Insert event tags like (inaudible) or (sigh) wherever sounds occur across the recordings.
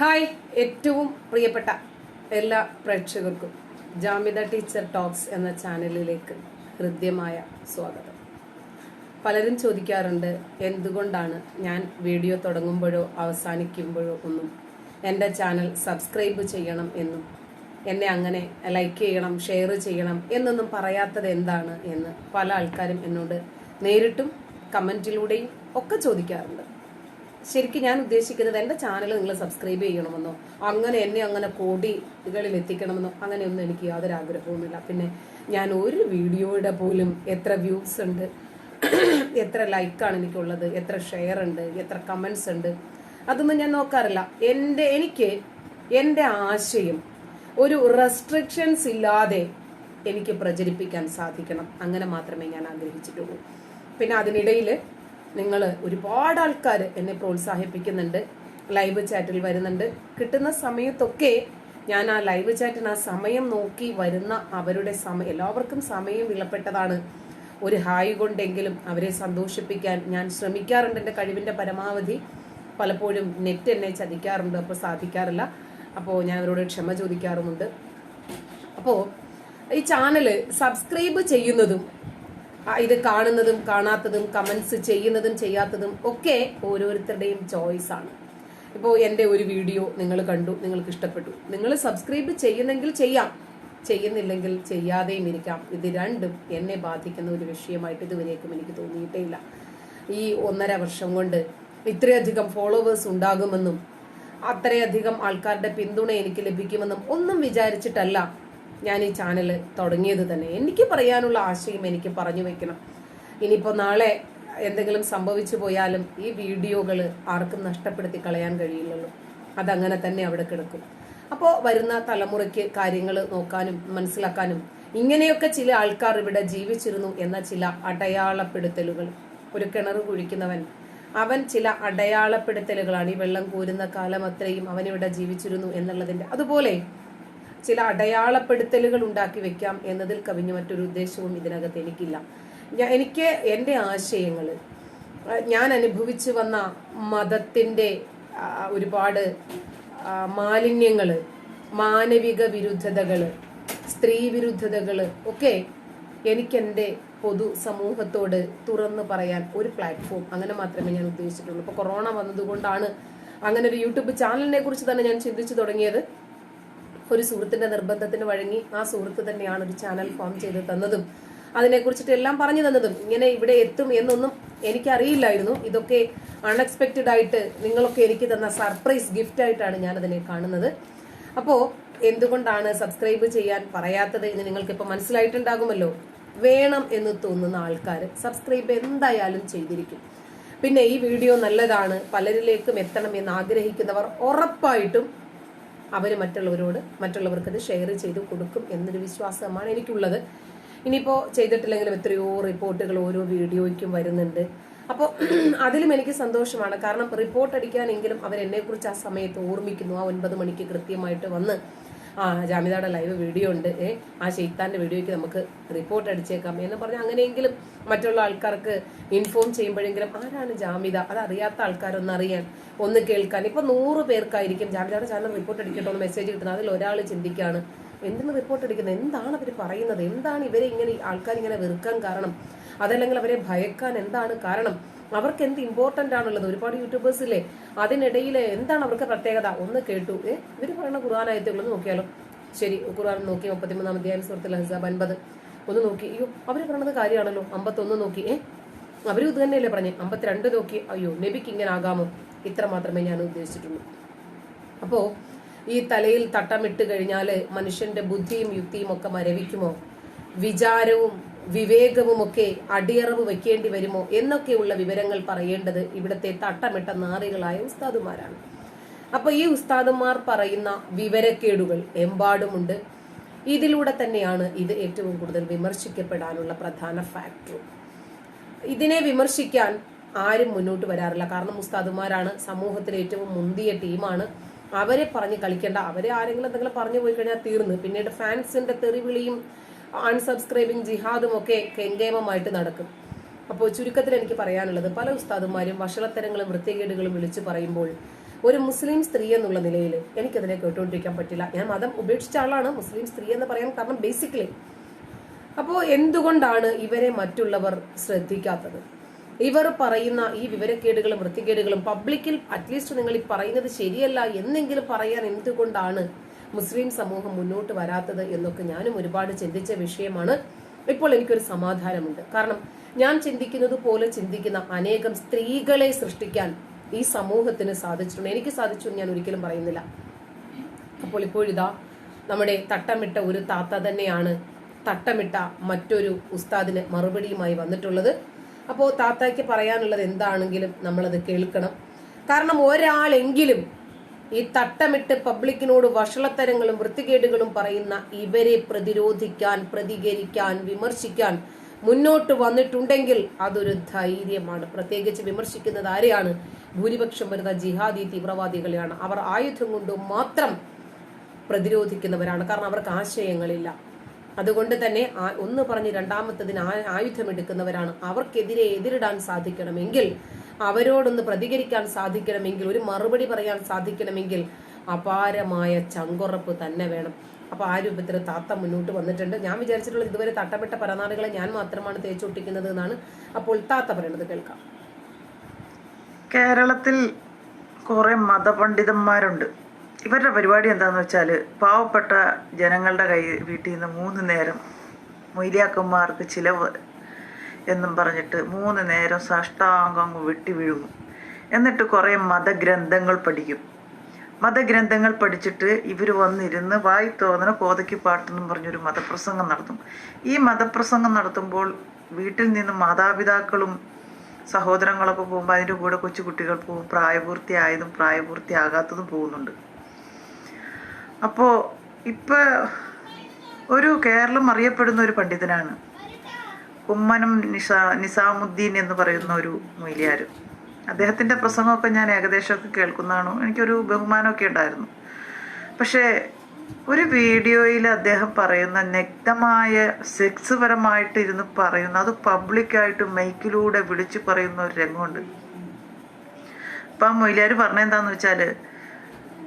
Hi ഏറ്റവും പ്രിയപ്പെട്ട എല്ലാ പ്രേക്ഷകർക്കും ജാമിത ടീച്ചർ ടോക്സ് എന്ന ചാനലിലേക്ക് ഹൃദ്യമായ സ്വാഗതം. പലരും ചോദിക്കാറുണ്ട് എന്തുകൊണ്ടാണ് ഞാൻ വീഡിയോ തുടങ്ങുമ്പോഴോ അവസാനിക്കുമ്പോഴോ ഒന്നും എന്റെ ചാനൽ സബ്സ്ക്രൈബ് ചെയ്യണം എന്നും എന്നെ അങ്ങനെ ലൈക്ക് ചെയ്യണം ഷെയർ ചെയ്യണം എന്നൊന്നും പറയാത്തത് എന്താണ് എന്ന് പല ആൾക്കാരും എന്നോട് നേരിട്ടും കമന്റിലൂടെയും ഒക്കെ ചോദിക്കാറുണ്ട്. ശരിക്കും ഞാൻ ഉദ്ദേശിക്കുന്നത് എന്റെ ചാനൽ നിങ്ങൾ സബ്സ്ക്രൈബ് ചെയ്യണമെന്നോ അങ്ങനെ എന്നെ അങ്ങനെ കോടികളിൽ എത്തിക്കണമെന്നോ അങ്ങനെയൊന്നും എനിക്ക് യാതൊരു ആഗ്രഹവുമില്ല. പിന്നെ ഞാൻ ഒരു വീഡിയോയുടെ പോലും എത്ര വ്യൂസ് ഉണ്ട് എത്ര ലൈക്കാണ് എനിക്കുള്ളത് എത്ര ഷെയർ ഉണ്ട് എത്ര കമൻസ് ഉണ്ട് അതൊന്നും ഞാൻ നോക്കാറില്ല. എന്റെ എനിക്ക് എന്റെ ആശയം ഒരു റെസ്ട്രിക്ഷൻസ് ഇല്ലാതെ എനിക്ക് പ്രചരിപ്പിക്കാൻ സാധിക്കണം. അങ്ങനെ മാത്രമേ ഞാൻ ആഗ്രഹിച്ചിട്ടുള്ളൂ. പിന്നെ അതിനിടയിൽ നിങ്ങൾ ഒരുപാട് ആൾക്കാർ എന്നെ പ്രോത്സാഹിപ്പിക്കുന്നുണ്ട്. ലൈവ് ചാറ്റിൽ വരുന്നുണ്ട്. കിട്ടുന്ന സമയത്തൊക്കെ ഞാൻ ആ ലൈവ് ചാറ്റിന് ആ സമയം നോക്കി വരുന്ന അവരുടെ സമയം എല്ലാവർക്കും സമയം വിളപ്പെട്ടതാണ് ഒരു ഹായ് കൊണ്ടെങ്കിലും അവരെ സന്തോഷിപ്പിക്കാൻ ഞാൻ ശ്രമിക്കാറുണ്ട് എന്റെ കഴിവിന്റെ പരമാവധി. പലപ്പോഴും നെറ്റ് എന്നെ ചതിക്കാറുണ്ട് അപ്പോൾ സാധിക്കാറില്ല. അപ്പോൾ ഞാൻ അവരോട് ക്ഷമ ചോദിക്കാറുമുണ്ട്. അപ്പോൾ ഈ ചാനൽ സബ്സ്ക്രൈബ് ചെയ്യുന്നതും ഇത് കാണുന്നതും കാണാത്തതും കമൻസ് ചെയ്യുന്നതും ചെയ്യാത്തതും ഒക്കെ ഓരോരുത്തരുടെയും ചോയ്സ് ആണ്. ഇപ്പോൾ എന്റെ ഒരു വീഡിയോ നിങ്ങൾ കണ്ടു നിങ്ങൾക്ക് ഇഷ്ടപ്പെട്ടു. നിങ്ങൾ സബ്സ്ക്രൈബ് ചെയ്യുന്നെങ്കിൽ ചെയ്യാം. ചെയ്യുന്നില്ലെങ്കിൽ ചെയ്യാതെയും ഇരിക്കാം. ഇത് രണ്ടും എന്നെ ബാധിക്കുന്ന ഒരു വിഷയമായിട്ട് ഇതുവരേക്കും എനിക്ക് തോന്നിയിട്ടേ ഇല്ല ഈ ഒന്നര വർഷം കൊണ്ട് ഇത്രയധികം ഫോളോവേഴ്സ് ഉണ്ടാകുമെന്നും അത്രയധികം ആൾക്കാരുടെ പിന്തുണ എനിക്ക് ലഭിക്കുമെന്നും ഒന്നും വിചാരിച്ചിട്ടല്ല ഞാൻ ഈ ചാനൽ തുടങ്ങിയത് തന്നെ. എനിക്ക് പറയാനുള്ള ആശയം എനിക്ക് പറഞ്ഞു വെക്കണം. ഇനിയിപ്പോൾ നാളെ എന്തെങ്കിലും സംഭവിച്ചു പോയാലും ഈ വീഡിയോകൾ ആർക്കും നഷ്ടപ്പെടുത്തി കളയാൻ കഴിയില്ലല്ലോ. അതങ്ങനെ തന്നെ അവിടെ കിടക്കും. അപ്പോൾ വരുന്ന തലമുറയ്ക്ക് കാര്യങ്ങൾ നോക്കാനും മനസ്സിലാക്കാനും ഇങ്ങനെയൊക്കെ ചില ആൾക്കാർ ഇവിടെ ജീവിച്ചിരുന്നു എന്ന ചില അടയാളപ്പെടുത്തലുകൾ. ഒരു കിണർ കുഴിക്കുന്നവൻ അവൻ ചില അടയാളപ്പെടുത്തലുകളാണ് ഈ വെള്ളം കോരുന്ന കാലം അത്രയും അവനിവിടെ ജീവിച്ചിരുന്നു എന്നുള്ളതിന്റെ. അതുപോലെ ചില അടയാളപ്പെടുത്തലുകൾ ഉണ്ടാക്കി വെക്കാം എന്നതിൽ കവിഞ്ഞ മറ്റൊരു ഉദ്ദേശവും ഇതിനകത്ത് എനിക്കില്ല. എനിക്ക് എന്റെ ആശയങ്ങൾ ഞാൻ അനുഭവിച്ചു വന്ന മതത്തിന്റെ ഒരുപാട് മാലിന്യങ്ങൾ മാനവിക വിരുദ്ധതകൾ സ്ത്രീ വിരുദ്ധതകൾ ഒക്കെ എനിക്കെന്റെ പൊതു സമൂഹത്തോട് തുറന്നു പറയാൻ ഒരു പ്ലാറ്റ്ഫോം അങ്ങനെ മാത്രമേ ഞാൻ ഉദ്ദേശിച്ചിട്ടുള്ളൂ. ഇപ്പോൾ കൊറോണ വന്നതുകൊണ്ടാണ് അങ്ങനെ ഒരു യൂട്യൂബ് ചാനലിനെ കുറിച്ച് തന്നെ ഞാൻ ചിന്തിച്ചു തുടങ്ങിയത്. ഒരു സുഹൃത്തിന്റെ നിർബന്ധത്തിന് വഴങ്ങി ആ സുഹൃത്ത് തന്നെയാണ് ഒരു ചാനൽ ഫോം ചെയ്ത് തന്നതും. അതിനെക്കുറിച്ചിട്ട് എല്ലാം പറഞ്ഞു തന്നതും. ഇങ്ങനെ ഇവിടെ എത്തും എന്നൊന്നും എനിക്കറിയില്ലായിരുന്നു. ഇതൊക്കെ അൺഎക്സ്പെക്റ്റഡ് ആയിട്ട് നിങ്ങളൊക്കെ എനിക്ക് തന്ന സർപ്രൈസ് ഗിഫ്റ്റ് ആയിട്ടാണ് ഞാൻ അതിനെ കാണുന്നത്. അപ്പോ എന്തുകൊണ്ടാണ് സബ്സ്ക്രൈബ് ചെയ്യാൻ പറയാത്തത് എന്ന് നിങ്ങൾക്ക് ഇപ്പൊ മനസ്സിലായിട്ടുണ്ടാകുമല്ലോ? വേണം എന്ന് തോന്നുന്ന ആൾക്കാർ സബ്സ്ക്രൈബ് എന്തായാലും ചെയ്തിരിക്കും. പിന്നെ ഈ വീഡിയോ നല്ലതാണ് പലരിലേക്കും എത്തണം എന്ന് ആഗ്രഹിക്കുന്നവർ ഉറപ്പായിട്ടും അവർ മറ്റുള്ളവരോട് മറ്റുള്ളവർക്ക് ഇത് ഷെയർ ചെയ്ത് കൊടുക്കും എന്നൊരു വിശ്വാസമാണ് എനിക്കുള്ളത്. ഇനിയിപ്പോൾ ചെയ്തിട്ടില്ലെങ്കിലും എത്രയോ റിപ്പോർട്ടുകൾ ഓരോ വീഡിയോയ്ക്കും വരുന്നുണ്ട്. അപ്പോൾ (clears throat) അതിലും എനിക്ക് സന്തോഷമാണ്. കാരണം റിപ്പോർട്ട് അടിക്കാനെങ്കിലും അവരെന്നെക്കുറിച്ച് ആ സമയത്ത് ഓർമ്മിക്കുന്നു. ആ ഒൻപത് മണിക്ക് കൃത്യമായിട്ട് വന്ന് ആ ജാമിതയുടെ ലൈവ് വീഡിയോ ഉണ്ട്. ഏ ആ ഷെയ്ത്താന്റെ വീഡിയോയ്ക്ക് നമുക്ക് റിപ്പോർട്ട് അടിച്ചേക്കാം എന്ന് പറഞ്ഞ അങ്ങനെയെങ്കിലും മറ്റുള്ള ആൾക്കാർക്ക് ഇൻഫോം ചെയ്യുമ്പോഴെങ്കിലും ആരാണ് ജാമിത അത് അറിയാത്ത ആൾക്കാരൊന്ന് അറിയാൻ ഒന്ന് കേൾക്കാൻ. ഇപ്പൊ നൂറ് പേർക്കായിരിക്കും ജാമിതയുടെ ചാനൽ റിപ്പോർട്ട് അടിക്കട്ടോ മെസ്സേജ് കിട്ടുന്നത്. അതിൽ ഒരാൾ ചിന്തിക്കാണ് എന്തിന് റിപ്പോർട്ട് അടിക്കുന്നത്? എന്താണ് അവർ പറയുന്നത്? എന്താണ് ഇവരെ ഇങ്ങനെ ആൾക്കാർ ഇങ്ങനെ വെറുക്കാൻ കാരണം? അതല്ലെങ്കിൽ അവരെ ഭയക്കാൻ എന്താണ് കാരണം? അവർക്ക് എന്ത് ഇമ്പോർട്ടന്റ് ആണുള്ളത്? ഒരുപാട് യൂട്യൂബേഴ്സ് ഇല്ലേ? അതിനിടയിൽ എന്താണ് അവർക്ക് പ്രത്യേകത? ഒന്ന് കേട്ടു. ഏ ഇവർ പറയുന്ന ഖുർആാനായത്തുകൾ നോക്കിയാലോ? ശരി ഖുർആൻ നോക്കി മുപ്പത്തിമൂന്നാം അധ്യായം സുഹൃത്തിൽ ഹസാബ് അൻപത്. ഒന്ന് നോക്കി. അയ്യോ അവർ പറയുന്നത് കാര്യമാണല്ലോ. അമ്പത്തൊന്ന് നോക്കി. ഏ അവരും ഇത് തന്നെയല്ലേ പറഞ്ഞേ? അമ്പത്തിരണ്ട് നോക്കി. അയ്യോ നബിക്ക് ഇങ്ങനെ ആകാമോ? ഇത്ര മാത്രമേ ഞാൻ ഉദ്ദേശിച്ചിട്ടുള്ളൂ. അപ്പോ ഈ തലയിൽ തട്ടമിട്ട് കഴിഞ്ഞാൽ മനുഷ്യന്റെ ബുദ്ധിയും യുക്തിയും ഒക്കെ മരവിക്കുമോ? വിചാരവും വിവേകവും ഒക്കെ അടിയറവ് വെക്കേണ്ടി വരുമോ എന്നൊക്കെയുള്ള വിവരങ്ങൾ പറയേണ്ടത് ഇവിടുത്തെ തട്ടമിട്ട നാറികളായ ഉസ്താദുമാരാണ്. അപ്പൊ ഈ ഉസ്താദുമാർ പറയുന്ന വിവരക്കേടുകൾ എമ്പാടുമുണ്ട്. ഇതിലൂടെ തന്നെയാണ് ഇത് ഏറ്റവും കൂടുതൽ വിമർശിക്കപ്പെടാനുള്ള പ്രധാന ഫാക്ടർ ഇതിനെ വിമർശിക്കാൻ ആരും മുന്നോട്ട് വരാറില്ല. കാരണം ഉസ്താദുമാരാണ് സമൂഹത്തിലെ ഏറ്റവും മുന്തിയ ടീമാണ്. അവരെ പറഞ്ഞ് കളിക്കേണ്ട അവരെ ആരെങ്കിലും എന്തെങ്കിലും പറഞ്ഞു പോയി കഴിഞ്ഞാൽ തീർന്നു. പിന്നീട് ഫാൻസിന്റെ തെറിവിളിയും അൺസബ്സ്ക്രൈബിങ് ജിഹാദും ഒക്കെ കെങ്കേമമായിട്ട് നടക്കും. അപ്പോൾ ചുരുക്കത്തിൽ എനിക്ക് പറയാനുള്ളത് പല ഉസ്താദുമാരും വഷളത്തരങ്ങളും വൃത്തികേടുകളും വിളിച്ചു പറയുമ്പോൾ ഒരു മുസ്ലിം സ്ത്രീ എന്നുള്ള നിലയിൽ എനിക്കതിനെ കേട്ടുകൊണ്ടിരിക്കാൻ പറ്റില്ല. ഞാൻ മതം ഉപേക്ഷിച്ച ആളാണ് മുസ്ലിം സ്ത്രീ എന്ന് പറയാൻ കാരണം ബേസിക്കലി അപ്പോൾ എന്തുകൊണ്ടാണ് ഇവരെ മറ്റുള്ളവർ ശ്രദ്ധിക്കാത്തത്? ഇവർ പറയുന്ന ഈ വിവരക്കേടുകളും വൃത്തികേടുകളും പബ്ലിക്കിൽ അറ്റ്ലീസ്റ്റ് നിങ്ങൾ ഈ പറയുന്നത് ശരിയല്ല എന്നെങ്കിലും പറയാൻ എന്തുകൊണ്ടാണ് മുസ്ലിം സമൂഹം മുന്നോട്ട് വരാത്തത് എന്നൊക്കെ ഞാനും ഒരുപാട് ചിന്തിച്ച വിഷയമാണ്. ഇപ്പോൾ എനിക്കൊരു സമാധാനമുണ്ട്. കാരണം ഞാൻ ചിന്തിക്കുന്നത് പോലെ ചിന്തിക്കുന്ന അനേകം സ്ത്രീകളെ സൃഷ്ടിക്കാൻ ഈ സമൂഹത്തിന് സാധിച്ചിട്ടുണ്ട്. എനിക്ക് സാധിച്ചു ഞാൻ ഒരിക്കലും പറയുന്നില്ല. അപ്പോൾ ഇപ്പോഴിതാ നമ്മുടെ തട്ടമിട്ട ഒരു താത്ത തന്നെയാണ് തട്ടമിട്ട മറ്റൊരു ഉസ്താദിന് മറുപടിയുമായി വന്നിട്ടുള്ളത്. അപ്പോൾ താത്തയ്ക്ക് പറയാനുള്ളത് എന്താണെങ്കിലും നമ്മളത് കേൾക്കണം. കാരണം ഒരാളെങ്കിലും ഈ തട്ടമിട്ട് പബ്ലിക്കിനോട് വഷളത്തരങ്ങളും വൃത്തികേടുകളും പറയുന്ന ഇവരെ പ്രതിരോധിക്കാൻ പ്രതികരിക്കാൻ വിമർശിക്കാൻ മുന്നോട്ട് വന്നിട്ടുണ്ടെങ്കിൽ അതൊരു ധൈര്യമാണ്. പ്രത്യേകിച്ച് വിമർശിക്കുന്നത് ആരെയാണ്? ഭൂരിപക്ഷം വരുന്ന ജിഹാദി തീവ്രവാദികളെയാണ്. അവർ ആയുധം കൊണ്ട് മാത്രം പ്രതിരോധിക്കുന്നവരാണ്. കാരണം അവർക്ക് ആശയങ്ങളില്ല. അതുകൊണ്ട് തന്നെ ഒന്ന് പറഞ്ഞ് രണ്ടാമത്തതിന് ആയുധം ആയുധമെടുക്കുന്നവരാണ് അവർക്കെതിരെ എതിരിടാൻ സാധിക്കണമെങ്കിൽ അവരോടൊന്ന് പ്രതികരിക്കാൻ സാധിക്കണമെങ്കിൽ ഒരു മറുപടി പറയാൻ സാധിക്കണമെങ്കിൽ അപാരമായ ചങ്കുറപ്പ് തന്നെ വേണം. അപ്പൊ ആ രൂപത്തിൽ താത്ത മുന്നോട്ട് വന്നിട്ടുണ്ട്. ഞാൻ വിചാരിച്ചിട്ടുള്ളത് ഇതുവരെ തട്ടപ്പെട്ട പരനാടുകളെ ഞാൻ മാത്രമാണ് തേച്ചൊട്ടിക്കുന്നത് എന്നാണ് അപ്പോൾ താത്ത പറയുന്നത് കേൾക്കാം. കേരളത്തിൽ കുറെ മതപണ്ഡിതന്മാരുണ്ട്. ഇവരുടെ പരിപാടി എന്താന്ന് വെച്ചാൽ പാവപ്പെട്ട ജനങ്ങളുടെ കൈ വീട്ടിൽ നിന്ന് മൂന്ന് നേരം മൊയ്ലിയാക്കന്മാർക്ക് ചിലവ് എന്നും പറഞ്ഞിട്ട് മൂന്ന് നേരം സാഷ്ടാംഗം വെട്ടി വീഴുന്നു എന്നിട്ട് കുറേ മതഗ്രന്ഥങ്ങൾ പഠിക്കും. മതഗ്രന്ഥങ്ങൾ പഠിച്ചിട്ട് ഇവർ വന്നിരുന്ന് വായി തോന്നണ കോതയ്ക്ക് പാട്ടെന്നും പറഞ്ഞൊരു മതപ്രസംഗം നടത്തും. ഈ മതപ്രസംഗം നടത്തുമ്പോൾ വീട്ടിൽ നിന്ന് മാതാപിതാക്കളും സഹോദരങ്ങളൊക്കെ പോകുമ്പോൾ അതിന്റെ കൂടെ കൊച്ചു കുട്ടികൾ പോകും. പ്രായപൂർത്തിയായതും പ്രായപൂർത്തിയാകാത്തതും പോകുന്നുണ്ട്. അപ്പോൾ ഇപ്പോൾ ഒരു കേരളം അറിയപ്പെടുന്ന ഒരു പണ്ഡിതനാണ്. കുമ്മനം നിസാ നിസാമുദ്ദീൻ എന്ന് പറയുന്ന ഒരു മൊയ്ലിയാർ അദ്ദേഹത്തിന്റെ പ്രസംഗമൊക്കെ ഞാൻ ഏകദേശമൊക്കെ കേൾക്കുന്നതാണ്. എനിക്കൊരു ബഹുമാനമൊക്കെ ഉണ്ടായിരുന്നു. പക്ഷേ ഒരു വീഡിയോയിൽ അദ്ദേഹം പറയുന്ന നഗ്നമായ സെക്സ് പരമായിട്ട് ഇരുന്ന് പറയുന്ന അത് പബ്ലിക്കായിട്ട് മൈക്കിലൂടെ വിളിച്ചു പറയുന്ന ഒരു രംഗമുണ്ട്. അപ്പം ആ മൊയ്ലിയാർ പറഞ്ഞെന്താന്ന് വെച്ചാൽ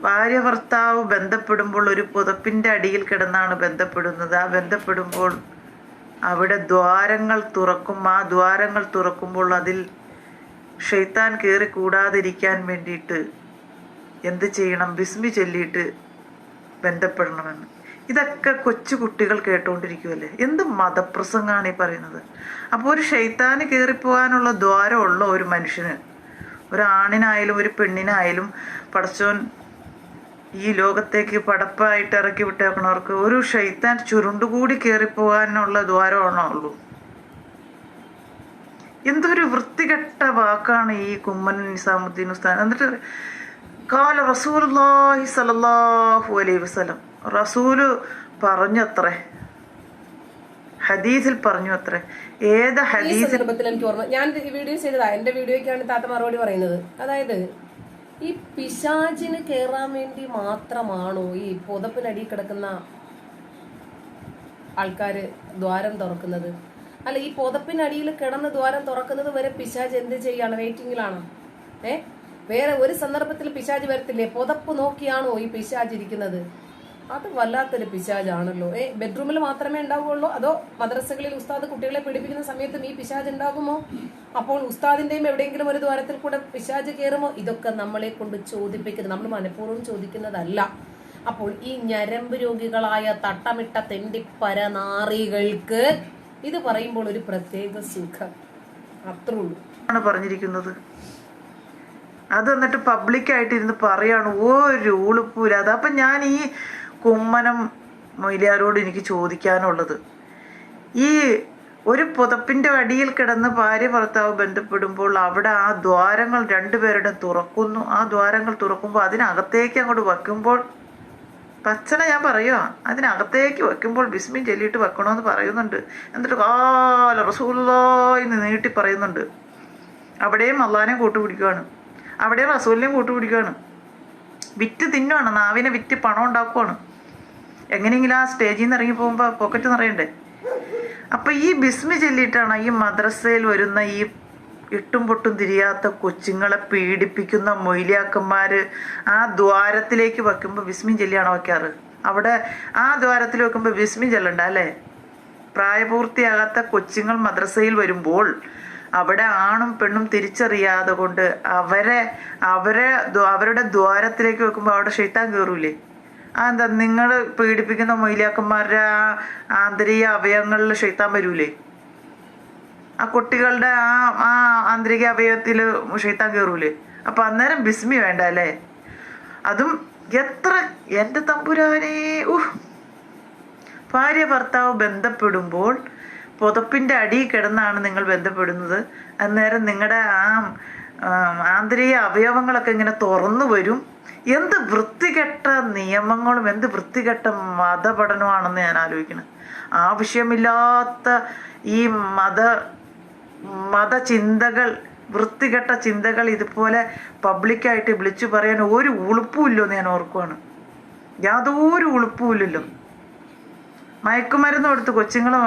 ഭാര്യ ഭർത്താവ് ബന്ധപ്പെടുമ്പോൾ ഒരു പുതപ്പിന്റെ അടിയിൽ കിടന്നാണ് ബന്ധപ്പെടുന്നത്. ആ ബന്ധപ്പെടുമ്പോൾ അവിടെ ദ്വാരങ്ങൾ തുറക്കും. ആ ദ്വാരങ്ങൾ തുറക്കുമ്പോൾ അതിൽ ഷെയ്ത്താൻ കയറി കൂടാതിരിക്കാൻ വേണ്ടിയിട്ട് എന്ത് ചെയ്യണം? ബിസ്മി ചൊല്ലിയിട്ട് ബന്ധപ്പെടണമെന്ന്. ഇതൊക്കെ കൊച്ചു കുട്ടികൾ കേട്ടുകൊണ്ടിരിക്കുമല്ലേ എന്ത് മതപ്രസംഗമാണ് ഈ പറയുന്നത്? അപ്പോൾ ഒരു ഷെയ്ത്താന് കയറിപ്പോകാനുള്ള ദ്വാരമുള്ള ഒരു മനുഷ്യന് ഒരാണിനായാലും ഒരു പെണ്ണിനായാലും പടച്ചോൻ ഈ ലോകത്തേക്ക് പടപ്പായിട്ട് ഇറക്കി വിട്ടേക്കണവർക്ക് ഒരു ഷെയ്ത്താൻ ചുരുണ്ടുകൂടി കയറിപ്പോകാനുള്ള ദ്വാരമാണോ ഉള്ളൂ. എന്തൊരു വൃത്തികെട്ട വാക്കാണ് ഈ കുമ്മൻ നിസാമുദ്ദീൻ ഉസ്താൻ എന്നിട്ട് കാല റസൂലുള്ളാഹി സലല്ലാഹു അലൈഹി വസല്ലം. റസൂൽ പറഞ്ഞത്രേ. ഹദീസിൽ പറഞ്ഞു അത്രേ ഏത് ഹദീസ് എനിക്ക് ഓർമ്മ ഞാൻ വീഡിയോ ചെയ്തതാ. എന്റെ വീഡിയോയ്ക്കാണ് താത്ത മറുപടി പറയുന്നത്. അതായത് ഈ പിശാചിന് കേറാൻ വേണ്ടി മാത്രമാണോ ഈ പുതപ്പിനടിയിൽ കിടക്കുന്ന ആൾക്കാര് ദ്വാരം തുറക്കുന്നത്? അല്ല ഈ പുതപ്പിനടിയിൽ കിടന്ന് ദ്വാരം തുറക്കുന്നത് വരെ പിശാജ് എന്ത് ചെയ്യാണ്? വെയിറ്റിംഗിലാണോ ഏ? വേറെ ഒരു സന്ദർഭത്തിൽ പിശാജ് വരത്തില്ലേ? പുതപ്പ് നോക്കിയാണോ ഈ പിശാജ് ഇരിക്കുന്നത്? അത് വല്ലാത്തൊരു പിശാജാണല്ലോ ഏ ബെഡ്റൂമിൽ മാത്രമേ ഉണ്ടാവുകയുള്ളൂ? അതോ മദ്രസകളിൽ ഉസ്താദ് കുട്ടികളെ പീഡിപ്പിക്കുന്ന സമയത്തും ഈ പിശാജ് ഉണ്ടാകുമോ? അപ്പോൾ ഉസ്താദിന്റെയും എവിടെയെങ്കിലും ഒരു ദ്വാരത്തിൽ കൂടെ പിശാജ് കയറുമോ? ഇതൊക്കെ നമ്മളെ കൊണ്ട് ചോദിപ്പിക്കുന്നത് നമ്മൾ മനഃപൂർവം ചോദിക്കുന്നതല്ല. അപ്പോൾ ഈ ഞരമ്പ് രോഗികളായ തട്ടമിട്ട തെണ്ടിപ്പരനാറികൾക്ക് ഇത് പറയുമ്പോൾ ഒരു പ്രത്യേക സുഖം. അത്രേ ഉള്ളൂ. പറഞ്ഞിരിക്കുന്നത്. അത് എന്നിട്ട് പബ്ലിക്കായിട്ട് ഇരുന്ന് പറയാണ് ഒരു ഉളുപ്പൂല. അതപ്പം ഞാൻ ഈ കുമ്മനം മൊയ്ലിയാരോട് എനിക്ക് ചോദിക്കാനുള്ളത്. ഈ ഒരു പുതപ്പിന്റെ അടിയിൽ കിടന്ന് ഭാര്യ ഭർത്താവ് ബന്ധപ്പെടുമ്പോൾ അവിടെ ആ ദ്വാരങ്ങൾ രണ്ടുപേരുടെ തുറക്കുന്നു. ആ ദ്വാരങ്ങൾ തുറക്കുമ്പോൾ അതിനകത്തേക്ക് അങ്ങോട്ട് വെക്കുമ്പോൾ പച്ചന ഞാൻ പറയുക അതിനകത്തേക്ക് വെക്കുമ്പോൾ ബിസ്മി ചൊല്ലിയിട്ട് വെക്കണമെന്ന് പറയുന്നുണ്ട്. എന്നിട്ട് കാല റസൂല്ലോ എന്ന് നീട്ടി പറയുന്നുണ്ട്. അവിടെയും അള്ളാനെ കൂട്ടുപിടിക്കുകയാണ് അവിടെയും റസൂലിനെയും കൂട്ടുപിടിക്കുകയാണ് വിറ്റ് തിന്നുവാണ് നാവിനെ വിറ്റ് പണം ഉണ്ടാക്കുവാണ്. എങ്ങനെയെങ്കിലും ആ സ്റ്റേജിൽ നിന്ന് ഇറങ്ങി പോകുമ്പോൾ പോക്കറ്റ് നിറയണ്ടേ. അപ്പൊ ഈ ബിസ്മി ചൊല്ലിയിട്ടാണ് ഈ മദ്രസയിൽ വരുന്ന ഈ ഇട്ടും പൊട്ടും തിരിയാത്ത കൊച്ചുങ്ങളെ പീഡിപ്പിക്കുന്ന മൊയിലിയാക്കന്മാർ ആ ദ്വാരത്തിലേക്ക് വെക്കുമ്പോൾ ബിസ്മി ചൊല്ലിയാണോ വയ്ക്കാറ് അവിടെ ആ ദ്വാരത്തിൽ വെക്കുമ്പോൾ ബിസ്മി ചെല്ലണ്ട അല്ലേ? പ്രായപൂർത്തിയാകാത്ത കൊച്ചുങ്ങൾ മദ്രസയിൽ വരുമ്പോൾ അവിടെ ആണും പെണ്ണും തിരിച്ചറിയാതെ കൊണ്ട് അവരെ അവരെ അവരുടെ ദ്വാരത്തിലേക്ക് വെക്കുമ്പോൾ അവിടെ ഷെയ്ത്താൻ കയറൂലേ എന്താ നിങ്ങൾ പീഡിപ്പിക്കുന്ന മൊയിലാക്കന്മാരുടെ ആ ആന്തരിക അവയവങ്ങളിൽ ഷെയ്ത്താൻ വരൂലേ? ആ കുട്ടികളുടെ ആ ആ ആന്തരിക അവയവത്തിൽ ഷെയ്ത്താൻ കയറൂലേ അപ്പൊ അന്നേരം ബിസ്മി വേണ്ട അല്ലേ? അതും എത്ര എന്റെ തമ്പുരാനെ ഊഹ് ഭാര്യ ഭർത്താവ് ബന്ധപ്പെടുമ്പോൾ പുതപ്പിന്റെ അടി കിടന്നാണ് നിങ്ങൾ ബന്ധപ്പെടുന്നത്. അന്നേരം നിങ്ങളുടെ ആം, ആന്തരിക അവയവങ്ങളൊക്കെ ഇങ്ങനെ തുറന്നു വരും. എന്ത് വൃത്തികെട്ട നിയമങ്ങളും എന്ത് വൃത്തികെട്ട മതപഠനമാണെന്ന് ഞാൻ ആലോചിക്കണം ആവശ്യമില്ലാത്ത ഈ മത മതചിന്തകൾ വൃത്തികെട്ട ചിന്തകൾ ഇതുപോലെ പബ്ലിക്കായിട്ട് വിളിച്ചു പറയാൻ ഒരു ഉളുപ്പുമില്ലോ എന്ന് ഞാൻ ഓർക്കുവാണ്. യാതൊരു ഉളുപ്പുമില്ലല്ലോ മയക്കുമരുന്ന് കൊടുത്ത് കൊച്ചുങ്ങളെ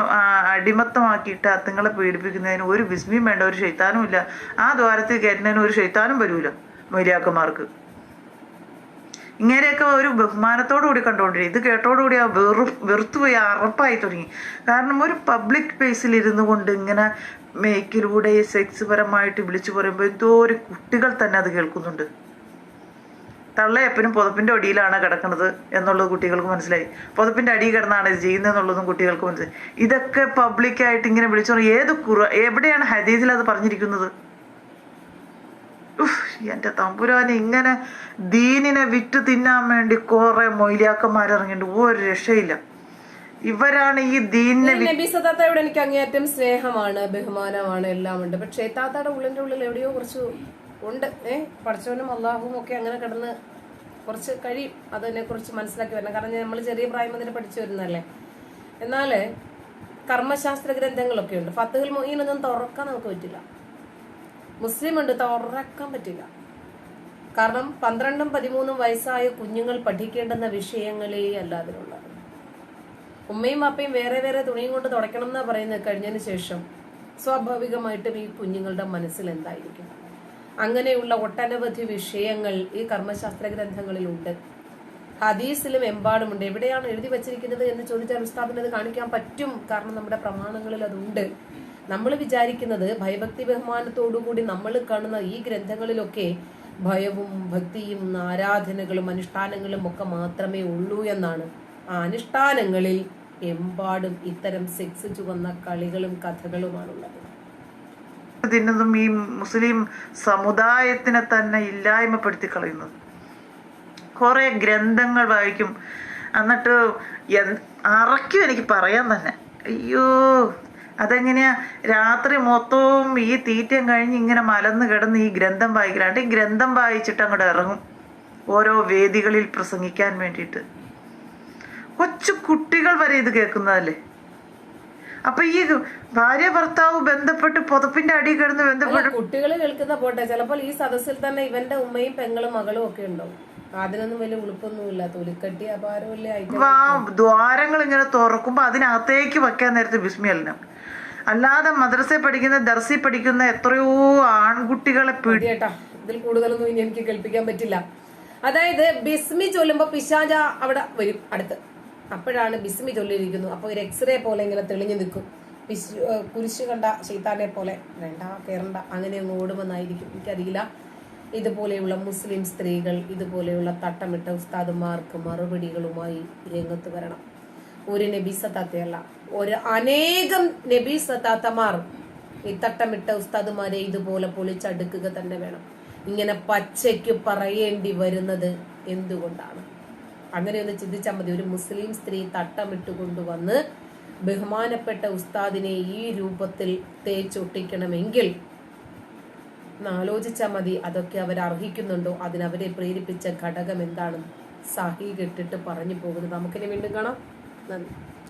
അടിമത്തമാക്കിയിട്ട് അത്തുങ്ങളെ പീഡിപ്പിക്കുന്നതിന് ഒരു വിസ്മയും വേണ്ട ഒരു ശൈത്താനും ഇല്ല ആ ദ്വാരത്തിൽ കയറ്റുന്നതിന് ഒരു ശൈത്താനും വരൂല മൊയ്ലിയാക്കന്മാർക്ക് ഇങ്ങനെയൊക്കെ ഒരു ബഹുമാനത്തോടു കൂടി കണ്ടുകൊണ്ടിരിക്കും. ഇത് കേട്ടോടുകൂടി ആ വെറു വെറുത്തുപോയി അറപ്പായി തുടങ്ങി. കാരണം ഒരു പബ്ലിക് പ്ലേസിൽ ഇരുന്നു കൊണ്ട് ഇങ്ങനെ മേക്കിലൂടെ സെക്സ് പരമായിട്ട് വിളിച്ചു പറയുമ്പോൾ എന്തോ ഒരു കുട്ടികൾ തന്നെ അത് കേൾക്കുന്നുണ്ട്. തള്ളയപ്പനും എപ്പോഴും പുതപ്പിന്റെ അടിയിലാണ് കിടക്കുന്നത് എന്നുള്ളത് കുട്ടികൾക്ക് മനസ്സിലായി. പുതപ്പിന്റെ അടിയിൽ കിടന്നാണ് ഇത് ചെയ്യുന്നത് എന്നുള്ളതും കുട്ടികൾക്ക് മനസ്സിലായി. ഇതൊക്കെ പബ്ലിക്കായിട്ട് ഇങ്ങനെ വിളിച്ചു ഏത് കുറ എവിടെയാണ് ഹദീസിൽ അത് പറഞ്ഞിരിക്കുന്നത്? ഉഫ്, എന്റെ തമ്പുരാനെ ഇങ്ങനെ ദീനിനെ വിറ്റ് തിന്നാൻ വേണ്ടി കുറെ മൊയ്ലിയാക്കന്മാരിറങ്ങിയിട്ട് ഒരു രക്ഷയില്ല. ഇവരാണ് ഈ ദീനിനെ നബി സദാത്തയോട് എനിക്ക് അങ്ങേയറ്റം സ്നേഹമാണ് ബഹുമാനമാണ് എല്ലാം ഉണ്ട്. പക്ഷേ താത്തയുടെ ഉള്ളിന്റെ ഉള്ളിൽ എവിടെയോ കുറച്ച് ഉണ്ട്. ഏഹ് പഠിച്ചവനും അള്ളാഹുവും ഒക്കെ അങ്ങനെ കിടന്ന് കുറച്ച് കഴിയും. അതിനെ കുറിച്ച് മനസ്സിലാക്കി വരണം. കാരണം നമ്മൾ ചെറിയ പ്രായം മുതൽ പഠിച്ചു വരുന്നല്ലേ എന്നാൽ കർമ്മശാസ്ത്ര ഗ്രന്ഥങ്ങളൊക്കെ ഉണ്ട്. ഫത്തുൽ മൊയ്നൊന്നും തുറക്കാൻ നമുക്ക് പറ്റില്ല. മുസ്ലിം ഉണ്ട് തുറക്കാൻ പറ്റില്ല. കാരണം പന്ത്രണ്ടും പതിമൂന്നും വയസ്സായ കുഞ്ഞുങ്ങൾ പഠിക്കേണ്ടുന്ന വിഷയങ്ങളേ അല്ല അതിലുള്ളത് ഉമ്മയും അപ്പയും വേറെ വേറെ തുണിയും കൊണ്ട് തുടയ്ക്കണം എന്നാ പറയുന്നത് കഴിഞ്ഞതിന് ശേഷം സ്വാഭാവികമായിട്ടും ഈ കുഞ്ഞുങ്ങളുടെ മനസ്സിൽ എന്തായിരിക്കും? അങ്ങനെയുള്ള ഒട്ടനവധി വിഷയങ്ങൾ ഈ കർമ്മശാസ്ത്ര ഗ്രന്ഥങ്ങളിലുണ്ട്. ഹദീസിലും എമ്പാടുമുണ്ട്. എവിടെയാണ് എഴുതി വച്ചിരിക്കുന്നത് എന്ന് ചോദിച്ചാൽ ഉസ്താദിന് അത് കാണിക്കാൻ പറ്റും. കാരണം നമ്മുടെ പ്രമാണങ്ങളിൽ അതുണ്ട്. നമ്മൾ വിചാരിക്കുന്നത് ഭയഭക്തി ബഹുമാനത്തോടുകൂടി നമ്മൾ കാണുന്ന ഈ ഗ്രന്ഥങ്ങളിലൊക്കെ ഭയവും ഭക്തിയും ആരാധനകളും അനുഷ്ഠാനങ്ങളും ഒക്കെ മാത്രമേ ഉള്ളൂ എന്നാണ്. ആ അനുഷ്ഠാനങ്ങളിൽ എമ്പാടും ഇത്തരം സെക്സ് ചുവന്ന കളികളും കഥകളുമാണുള്ളത്. തിന്നതും ഈ മുസ്ലിം സമുദായത്തിനെ തന്നെ ഇല്ലായ്മപ്പെടുത്തി കളയുന്നത്. കുറെ ഗ്രന്ഥങ്ങൾ വായിക്കും. എന്നിട്ട് അറക്കും എനിക്ക് പറയാൻ തന്നെ. അയ്യോ അതെങ്ങനെയാ? രാത്രി മൊത്തവും ഈ തീറ്റയും കഴിഞ്ഞ് ഇങ്ങനെ മലന്ന് കിടന്ന് ഈ ഗ്രന്ഥം വായിക്കലാണ്ട് ഈ ഗ്രന്ഥം വായിച്ചിട്ട് അങ്ങോട്ട് ഇറങ്ങും. ഓരോ വേദികളിൽ പ്രസംഗിക്കാൻ വേണ്ടിയിട്ട്. കൊച്ചു കുട്ടികൾ വരെ ഇത് കേൾക്കുന്നതല്ലേ? അപ്പൊ ഈ ഭാര്യ ഭർത്താവ് ബന്ധപ്പെട്ട് പുതപ്പിന്റെ അടി കിടന്ന് ബന്ധപ്പെട്ട് കുട്ടികൾ കേൾക്കുന്ന പോട്ടെ. ചിലപ്പോൾ ഈ സദസ്സിൽ തന്നെ ഇവന്റെ ഉമ്മയും പെങ്ങളും മകളും ഒക്കെ ഉണ്ടാവും. അതിനൊന്നും വലിയ ഉളുപ്പൊന്നുമില്ല തൊലിക്കട്ടി അപാരമില്ല ദ്വാരങ്ങൾ ഇങ്ങനെ തുറക്കുമ്പോ അതിനകത്തേക്ക് വെക്കാൻ നേരത്തെ വിസ്മയല്ല അല്ലാതെ മദ്രസയിൽ പഠിക്കുന്ന ദർസി പഠിക്കുന്ന എത്രയോ ആൺകുട്ടികളെ പീഡി ഇതിൽ കൂടുതലൊന്നും ഇനി എനിക്ക് കേൾപ്പിക്കാൻ പറ്റില്ല. അതായത് ബിസ്മി ചൊല്ലുമ്പോ പിശാജ അവിടെ വരും അടുത്ത്. അപ്പോഴാണ് ബിസ്മി ചൊല്ലിയിരിക്കുന്നത്. അപ്പൊ ഒരു എക്സ്റേ പോലെ ഇങ്ങനെ തെളിഞ്ഞു നിൽക്കും. ഏഹ് കണ്ട ശൈത്താനെ പോലെ. വേണ്ട കയറണ്ട അങ്ങനെ അങ്ങ് ഓടുമെന്നായിരിക്കും. എനിക്കറിയില്ല. ഇതുപോലെയുള്ള മുസ്ലിം സ്ത്രീകൾ ഇതുപോലെയുള്ള തട്ടമിട്ട ഉസ്താദുമാർക്ക് മറുപടികളുമായി രംഗത്ത് വരണം. ഒരു നബി ഒരു അനേകം നബി സത്താത്തമാർ ഈ തട്ടമിട്ട ഉസ്താദുമാരെ ഇതുപോലെ പൊളിച്ചടുക്കുക തന്നെ വേണം. ഇങ്ങനെ പച്ചയ്ക്ക് പറയേണ്ടി വരുന്നത് എന്തുകൊണ്ടാണ്? അങ്ങനെ ഒന്ന് ചിന്തിച്ചാൽ മതി. ഒരു മുസ്ലിം സ്ത്രീ തട്ടമിട്ട് കൊണ്ടുവന്ന് ബഹുമാനപ്പെട്ട ഉസ്താദിനെ ഈ രൂപത്തിൽ തേച്ചൊട്ടിക്കണമെങ്കിൽ ആലോചിച്ചാൽ മതി. അതൊക്കെ അവർ അർഹിക്കുന്നുണ്ടോ? അതിനവരെ പ്രേരിപ്പിച്ച ഘടകം എന്താണ് സാഹി കെട്ടിട്ട് പറഞ്ഞു പോകുന്നത്. നമുക്കിനി വീണ്ടും കാണാം. നന്ദി.